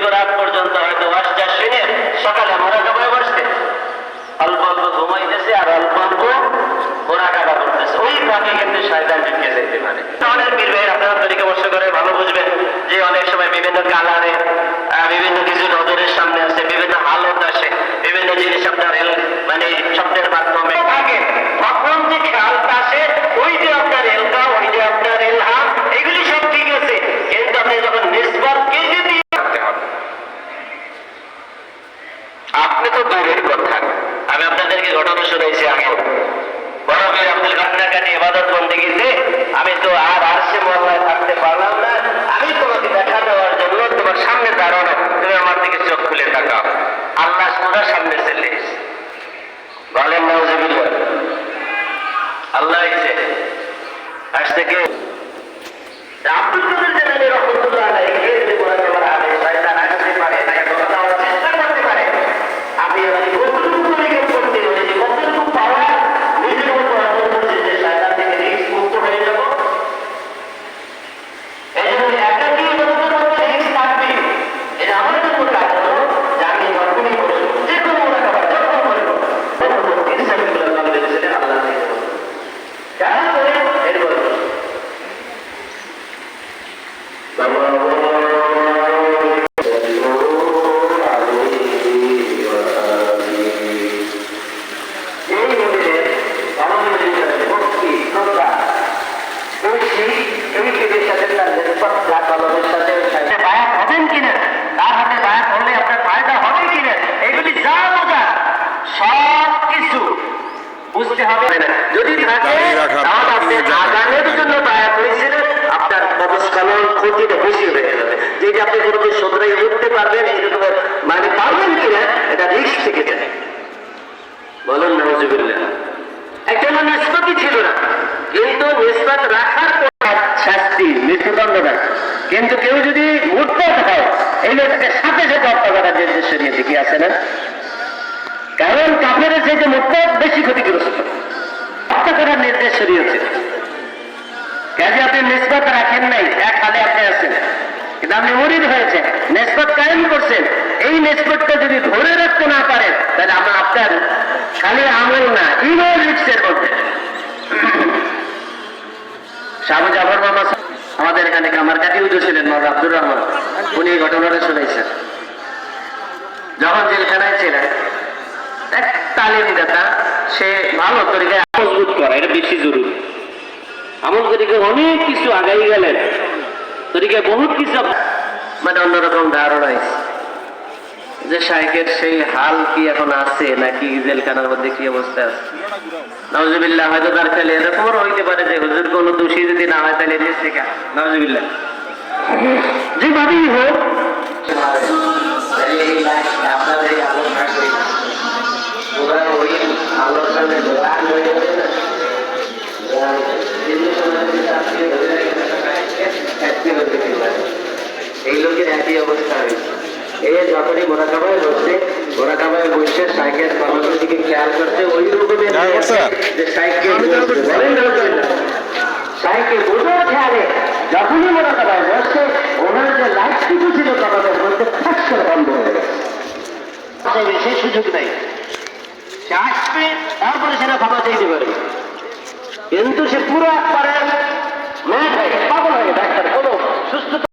দীর্ঘ রাত পর্যন্ত হয়তো ওয়াজটা শুনে সকালে মোরাকাবায় বসতে। অল্প অল্প ঘুমাইতেছে আর অল্প অল্প মোরাকাবা করতেছে। ওই ফাঁকে কিন্তু শয়তান ঢুকে যেতে পারে। অনেক বীর ভাই আপনারা তরিকে বসে করে ভালো বুঝবেন যে অনেক সময় বিভিন্ন কালারে বিভিন্ন কিছু নজরের সামনে আসে বিভিন্ন হালত আসে বিভিন্ন জিনিস আপনার মানে শব্দের মাধ্যমে থেকে তার নিষ্পত লাখ আলমের সাথে বায়াত হবেন কিনা তার হাতে বায়াত হলে আপনার ফায়দা হবে কিনা এগুলি যা বোঝা সব কিছু বুঝতে হবে যদি থাকে তাহলে আপনি দাঁড়িয়ে জন্য বায়াত হয়েছিলেন আপনার অবস্থানের ক্ষতিটা বেশি হয়ে যাবে যেটা আপনি কোনোদিন শোধরাই উঠতে পারবেন এরকম মানে পারবেন কিনা এটা রিস্ক থেকে যায়। বলুন নজুবিল্লাহ একটা নিষ্পত্তি ছিল না কিন্তু নিষ্পাত রাখার কিন্তু কেউ যদি উৎপাদ হয়, এই লোকটাকে সাথে সাথে হত্যা করার নির্দেশ নিয়ে কি আছে না। কারণ কাফের চাইতে মুক্তাদ বেশি ক্ষতিগ্রস্ত। হত্যা করার নির্দেশ সরিয়েছে কাজে আপনি নিষ্পাত রাখেন নাই, এক হালে আপনি আছেন। কিন্তু আপনি মরিদ হয়েছেন নিষ্পত কায়েম করছেন। এই নিষ্পতটা যদি ধরে রাখতে না পারেন, তাহলে আমরা আপনার খালি আমল না, ইমন রিক্সের মধ্যে। শাহু জাফর মামা আমাদের এখানে কামারকাটি উজু ছিলেন মামা আব্দুর রহমান। উনি ঘটনাটা শুনেছেন যখন জেলখানায় ছিলেন, এক তালিমদাতা সে ভালো তরিকায় মজবুত করা, এটা বেশি জরুরি। আমল তরিকে অনেক কিছু আগাই গেলেন, তরিকে বহুত কিছু মানে অন্যরকম ধারণা। যে শাইকের সেই হাল কি এখন আছে, নাকি জেলখানার মধ্যে কি অবস্থা আছে? নজবিল্লাহ হয়তো তার খেলে এরকমও হইতে পারে যে হুজুর কোন দোষী যদি না হয় তাহলে নিজ থেকে। নজবিল্লাহ যেভাবেই হোক এই লোকের একই অবস্থা হয়েছে। এ যখনই মোরাকাবায় বসছে মোরাকাবায় বসে সাইকেল কর্মসূচির দিকে খেয়াল করছে ওই রকমের হ্যাঁ, যখনই মোরাকাবায় বসছে ওনার যে লাইট ছিল কপালের মধ্যে ফাঁস করে বন্ধ হয়ে গেছে। সেই সুযোগ নেই। সে আসবে তারপরে সেটা ক্ষমা চাইতে পারবে কিন্তু সে পুরো একবারে